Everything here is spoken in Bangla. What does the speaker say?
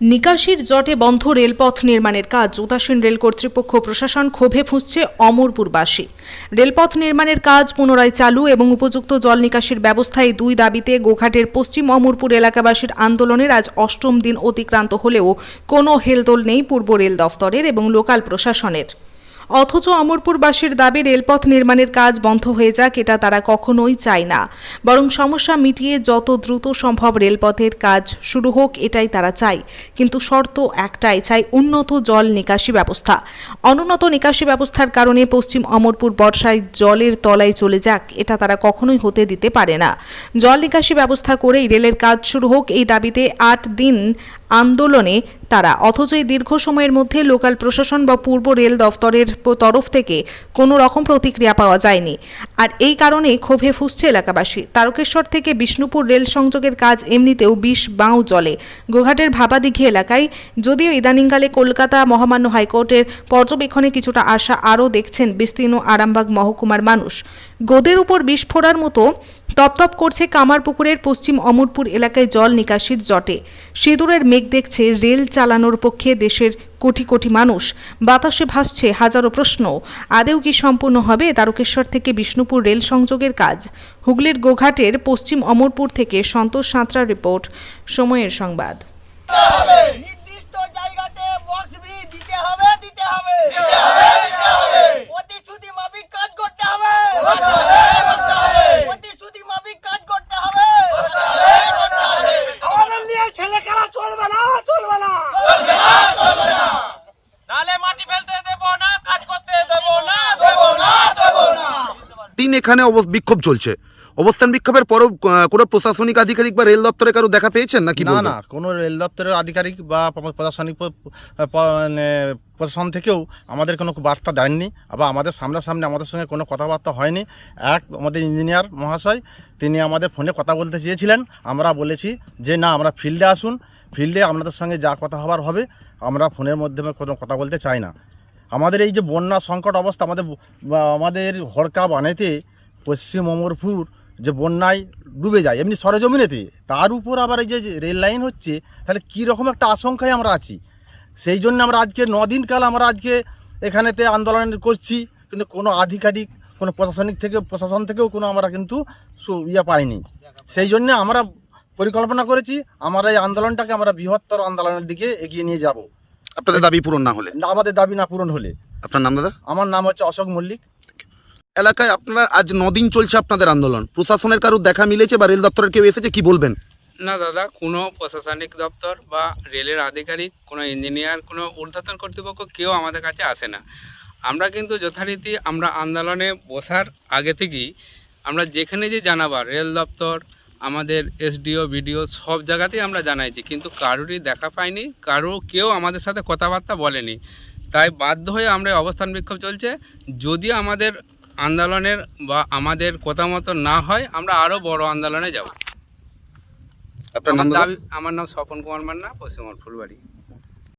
নিকাশির জটে বন্ধ রেলপথ নির্মাণের কাজ। উদাসীন রেল কর্তৃপক্ষ প্রশাসন ক্ষোভে ফুঁসছে অমরপুরবাসী। রেলপথ নির্মাণের কাজ পুনরায় চালু এবং উপযুক্ত জল নিকাশির ব্যবস্থায় দুই দাবিতে গোঘাটের পশ্চিম অমরপুর এলাকাবাসীর আন্দোলনের আজ অষ্টম দিন অতিক্রান্ত হলেও কোনো হেলদোল নেই পূর্ব রেল দফতরের এবং লোকাল প্রশাসনের। অথচ অমরপুরবাসীর দাবি, রেলপথ নির্মাণের কাজ বন্ধ হয়ে যাক, এটা তারা কখনোই চায় না। বরং সমস্যা মিটিয়ে যত দ্রুত সম্ভব রেলপথের কাজ শুরু হোক, এটাই তারা চায়। কিন্তু শর্ত একটাই, চাই উন্নত জল নিকাশি ব্যবস্থা। অনুন্নত নিকাশি ব্যবস্থার কারণে পশ্চিম অমরপুর বর্ষায় জলের তলায় চলে যাক, এটা তারা কখনোই হতে দিতে পারে না। জল নিকাশি ব্যবস্থা করেই রেলের কাজ শুরু হোক, এই দাবিতে আট দিন আন্দোলনে তারা, অথচ এই দীর্ঘ সময়ের মধ্যে লোকাল প্রশাসন বা পূর্ব রেল দফতরের তরফ থেকে কোনো রকম প্রতিক্রিয়া পাওয়া যায়নি। আর এই কারণে ক্ষোভে ফুসছে এলাকাবাসী। তারকেশ্বর থেকে বিষ্ণুপুর রেল সংযোগের কাজ এমনিতেও বিষ বাঁও জলে। গোঘাটের ভাবাদিঘি এলাকায় যদিও ইদানিংকালে কলকাতা মহামান্য হাইকোর্টের পর্যবেক্ষণে কিছুটা আশা আরও দেখছেন বিস্তীর্ণ আরামবাগ মহকুমার মানুষ। গোদের উপর বিষ ফোড়ার মতো তপতপ করছে কামারপুকুরের পশ্চিম অমরপুর এলাকায় জল নিকাশির জটে। সিঁদুরের মেঘ দেখছে রেল চালানোর পক্ষে দেশের কোটি কোটি মানুষ। বাতাসে ভাসছে হাজারো প্রশ্ন। আদেও কি সম্পূর্ণ হবে তারকেশ্বর থেকে বিষ্ণুপুর রেল সংযোগের কাজ? হুগলির গোঘাটের পশ্চিম অমরপুর থেকে সন্তোষ সাঁতরা রিপোর্ট। সময়ের সংবাদ নির্দিষ্ট জায়গাতে বক্স ব্রিজ দিতে হবে দিতে হবে প্রতিশ্রুতি মাফিক কাজ করতে হবে প্রতিশ্রুতি মাফিক কাজ করতে হবে আমাদের নিয়ে ছেলে খেলা চলবে না চলবে না নালে মাটি ফেলতে দেবো না কাজ করতে দেবো না দেবো না দেবো না দিন এখানে বিক্ষোভ চলছে। অবস্থান বিক্ষোভের পরও কোনো প্রশাসনিক আধিকারিক বা রেল দপ্তরে কারও দেখা পেয়েছেন নাকি না না কোনো রেল দপ্তরের আধিকারিক বা প্রশাসনিক মানে প্রশাসন থেকেও আমাদের কোনো বার্তা দেননি আবার আমাদের সামনাসামনি আমাদের সঙ্গে কোনো কথাবার্তা হয়নি। এক আমাদের ইঞ্জিনিয়ার মহাশয় তিনি আমাদের ফোনে কথা বলতে চেয়েছিলেন। আমরা বলেছি যে না আমরা ফিল্ডে আসুন। ফিল্ডে আপনাদের সঙ্গে যা কথা হবার হবে আমরা ফোনের মাধ্যমে কোনো কথা বলতে চাই না। আমাদের এই যে বন্যা সংকট অবস্থা, আমাদের আমাদের হড়কা বানাইতে পশ্চিম অমরপুর যে বন্যায় ডুবে যায়, এমনি সরজমিনেতে, তার উপর আবার এই যে রেল লাইন হচ্ছে, তাহলে কী রকম একটা আশঙ্কায় আমরা আছি? সেই জন্য আমরা আজকে দিন কাল আমরা আজকে এখানেতে আন্দোলন করছি, কিন্তু কোনো আধিকারিক, কোনো প্রশাসনিক থেকে, প্রশাসন থেকেও কোনো আমরা কিন্তু ইয়ে পাইনি। সেই জন্য আমরা পরিকল্পনা করেছি, আমরা এই আন্দোলনটাকে আমরা বৃহত্তর আন্দোলনের দিকে এগিয়ে নিয়ে যাব। আপনাদের দাবি পূরণ না হলে? আমাদের দাবি না পূরণ হলে। আপনার নাম দাদা? আমার নাম হচ্ছে অশোক মল্লিক। এলাকায় আপনার আজ নদিন চলছে আপনাদের আন্দোলন। প্রশাসনের কারও দেখা মিলেছে বা রেল দপ্তরের কেউ এসেছে কি বলবেন? না দাদা কোনো প্রশাসনিক দপ্তর বা রেলের আধিকারিক কোনো ইঞ্জিনিয়ার কোনো ঊর্ধ্বতন কর্তৃপক্ষ কেউ আমাদের কাছে আসে না। আমরা কিন্তু যথারীতি আমরা আন্দোলনে বসার আগে থেকেই আমরা যেখানে যে জানাবার রেল দপ্তর আমাদের এসডিও বিডিও সব জায়গাতেই আমরা জানাইছি কিন্তু কারোরই দেখা পাইনি কারও কেউ আমাদের সাথে কথাবার্তা বলেনি। তাই বাধ্য হয়ে আমরা অবস্থান বিক্ষোভ চলছে। যদি আমাদের আন্দোলনের বা আমাদের কথা মতো না হয় আমরা আরও বড় আন্দোলনে যাব। আপনার নাম আমার আমার নাম স্বপন কুমার মান্না পশ্চিমবঙ্গ ফুলবাড়ি।